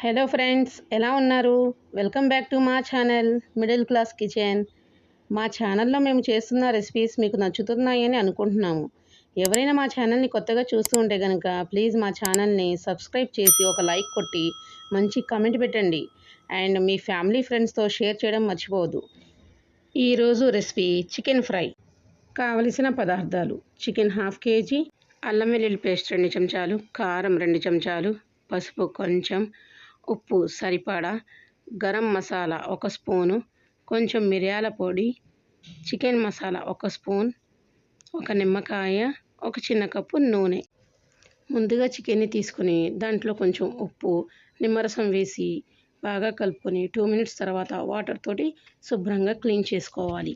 Hello friends ఎలా ఉన్నారు? Welcome back to మా ఛానల్ మిడిల్ క్లాస్ కిచెన్ మా ఛానల్లో మేము చేస్తున్న రెసిపీస్ మీకు నచ్చుతున్నాయని అనుకుంటున్నాము. ఎవరైనా మా ఛానల్ని కొత్తగా చూస్తూ ఉంటే కనుక ప్లీజ్ మా ఛానల్ని సబ్స్క్రైబ్ చేసి ఒక లైక్ కొట్టి మంచి కమెంట్ పెట్టండి. అండ్ మీ ఫ్యామిలీ ఫ్రెండ్స్తో షేర్ చేయడం మర్చిపోవద్దు. ఈరోజు రెసిపీ చికెన్ ఫ్రై కావలసిన పదార్థాలు చికెన్ హాఫ్ కేజీ అల్లం వెల్లుల్లి పేస్ట్ రెండు చెంచాలు కారం రెండు చెంచాలు పసుపు కొంచెం ఉప్పు సరిపడా గరం మసాలా ఒక స్పూను కొంచెం మిరియాల పొడి చికెన్ మసాలా ఒక స్పూన్ ఒక నిమ్మకాయ ఒక చిన్న కప్పు నూనె. ముందుగా చికెన్ని తీసుకుని దాంట్లో కొంచెం ఉప్పు నిమ్మరసం వేసి బాగా కలుపుకొని టూ మినిట్స్ తర్వాత వాటర్ తోటి శుభ్రంగా క్లీన్ చేసుకోవాలి.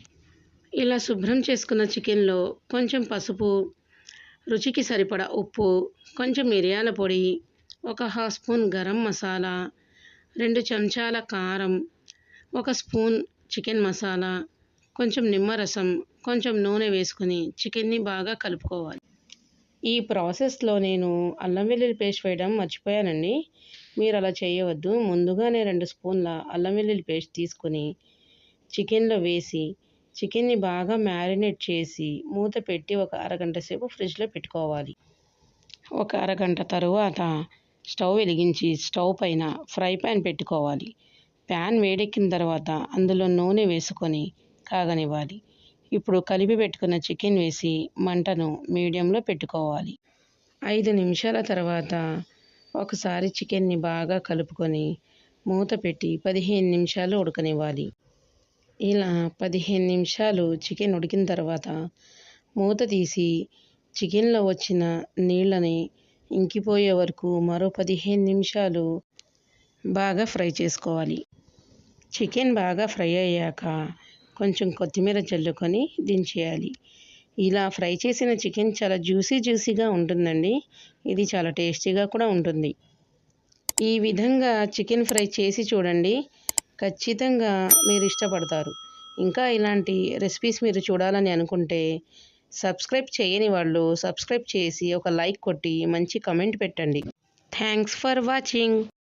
ఇలా శుభ్రం చేసుకున్న చికెన్లో కొంచెం పసుపు రుచికి సరిపడా ఉప్పు కొంచెం మిరియాల పొడి ఒక హాఫ్ స్పూన్ గరం మసాలా రెండు చెంచాల కారం ఒక స్పూన్ చికెన్ మసాలా కొంచెం నిమ్మరసం కొంచెం నూనె వేసుకొని చికెన్ని బాగా కలుపుకోవాలి. ఈ ప్రాసెస్లో నేను అల్లం వెల్లుల్లి పేస్ట్ వేయడం మర్చిపోయానండి. మీరు అలా చేయవద్దు. ముందుగానే రెండు స్పూన్ల అల్లం వెల్లుల్లి పేస్ట్ తీసుకొని చికెన్లో వేసి చికెన్ని బాగా మ్యారినేట్ చేసి మూత పెట్టి ఒక అరగంట సేపు ఫ్రిడ్జ్లో పెట్టుకోవాలి. ఒక అరగంట తరువాత స్టవ్ వెలిగించి స్టవ్ పైన ఫ్రై ప్యాన్ పెట్టుకోవాలి. ప్యాన్ వేడెక్కిన తర్వాత అందులో నూనె వేసుకొని కాగనివ్వాలి. ఇప్పుడు కలిపి పెట్టుకున్న చికెన్ వేసి మంటను మీడియంలో పెట్టుకోవాలి. ఐదు నిమిషాల తర్వాత ఒకసారి చికెన్ని బాగా కలుపుకొని మూత పెట్టి పదిహేను నిమిషాలు ఉడకనివ్వాలి. ఇలా పదిహేను నిమిషాలు చికెన్ ఉడికిన తర్వాత మూత తీసి చికెన్లో వచ్చిన నీళ్ళని ఇంకిపోయే వరకు మరో పదిహేను నిమిషాలు బాగా ఫ్రై చేసుకోవాలి. చికెన్ బాగా ఫ్రై అయ్యాక కొంచెం కొత్తిమీర చల్లుకొని దించేయాలి. ఇలా ఫ్రై చేసిన చికెన్ చాలా జ్యూసీ జ్యూసీగా ఉంటుందండి. ఇది చాలా టేస్టీగా కూడా ఉంటుంది. ఈ విధంగా చికెన్ ఫ్రై చేసి చూడండి. ఖచ్చితంగా మీరు ఇష్టపడతారు. ఇంకా ఇలాంటి రెసిపీస్ మీరు చూడాలని అనుకుంటే సబ్స్క్రైబ్ చేయని వాళ్ళు సబ్స్క్రైబ్ చేసి ఒక లైక్ కొట్టి మంచి కమెంట్ పెట్టండి. Thanks for watching.